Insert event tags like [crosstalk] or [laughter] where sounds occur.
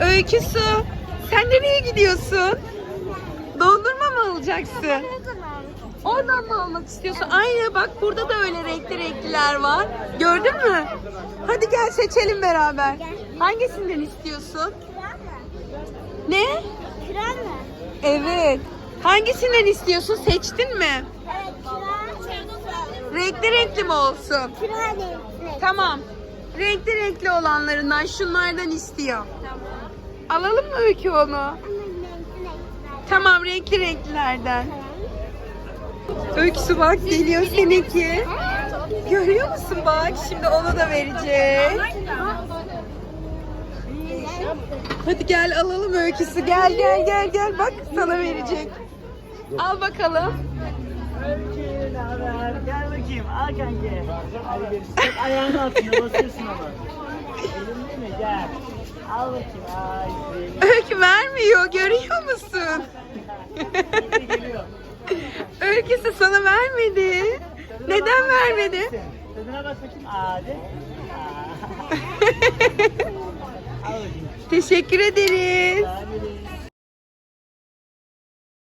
Öykü Su. Sen nereye gidiyorsun? Dondurma mı alacaksın? Oradan mı almak istiyorsun? Aynı bak burada da öyle renkli renkliler var. Gördün mü? Hadi gel seçelim beraber. Hangisinden istiyorsun? Ne? Kral mı? Evet. Hangisinden istiyorsun? Seçtin mi? Evet kral. Renkli renkli mi olsun? Kral ne? Tamam. Renkli renkli olanlarından şunlardan istiyor. Alalım mı Öykü onu? Tamam renkli renklilerden. Öyküsü bak geliyor seninki. Görüyor musun bak şimdi onu da verecek. Hadi gel alalım öyküsü. Gel gel gel gel bak sana verecek. Al bakalım. Bakayım, al kanki. Hadi görüşürüz. Hep ayağının altında basıyorsun ama. Elimde mi? Gel. Al bakayım. Ay. Öykü vermiyor görüyor musun? Geliyor. Öyküsü sana vermedi. Neden vermedi? Tadına bak bakayım. Hadi. Aa. Al [laughs] bakayım. Teşekkür ederiz. Hadi